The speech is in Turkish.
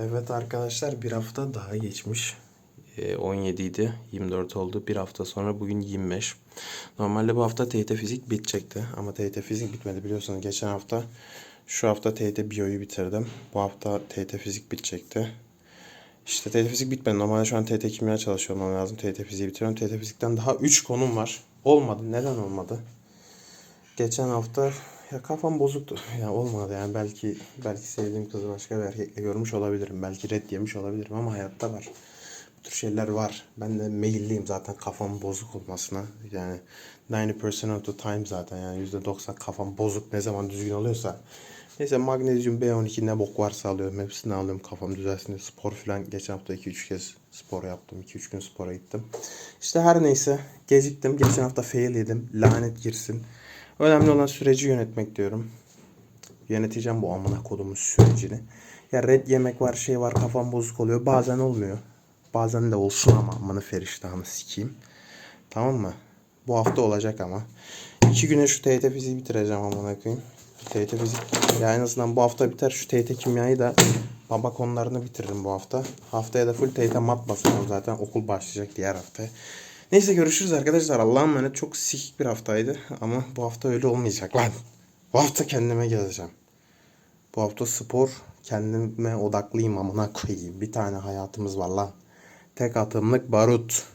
Evet arkadaşlar bir hafta daha geçmiş. Ee, 17 idi. 24 oldu. Bir hafta sonra bugün 25. Normalde bu hafta TYT fizik bitecekti. Ama TYT fizik bitmedi biliyorsunuz. Geçen hafta şu hafta TYT biyoyu bitirdim. Bu hafta TYT fizik bitecekti. İşte TYT fizik bitmedi. Normalde şu an TYT kimya çalışıyor olmam lazım. TYT fiziği bitiriyorum. TYT fizikten daha 3 konum var. Olmadı. Neden olmadı? Geçen hafta ya kafam bozuktu. Ya olmadı yani belki belki sevdiğim kızı başka bir erkekle görmüş olabilirim. Belki red yemiş olabilirim ama hayatta var. Bu tür şeyler var. Ben de meyilliyim zaten kafam bozuk olmasına. Yani 90% of the time zaten yani %90 kafam bozuk ne zaman düzgün oluyorsa. Neyse magnezyum B12 ne bok varsa alıyorum. Hepsini alıyorum kafam düzelsin diye. Spor falan geçen hafta 2-3 kez spor yaptım. 2-3 gün spora gittim. İşte her neyse geciktim. Geçen hafta fail yedim. Lanet girsin. Önemli olan süreci yönetmek diyorum. Yöneteceğim bu amına kodumun sürecini. Ya red yemek var şey var kafam bozuk oluyor. Bazen olmuyor. Bazen de olsun ama amına feriştahını sikeyim. Tamam mı? Bu hafta olacak ama. İki güne şu TYT fiziği bitireceğim amına koyayım. TYT fizik ya en azından bu hafta biter. Şu TYT kimyayı da baba konularını bitiririm bu hafta. Haftaya da full TYT mat basacağım zaten. Okul başlayacak diğer haftaya. Neyse görüşürüz arkadaşlar. Allah'a emanet. Çok sikik bir haftaydı. Ama bu hafta öyle olmayacak lan. Bu hafta kendime geleceğim. Bu hafta spor kendime odaklıyım amına koyayım. Bir tane hayatımız var lan. Tek atımlık barut.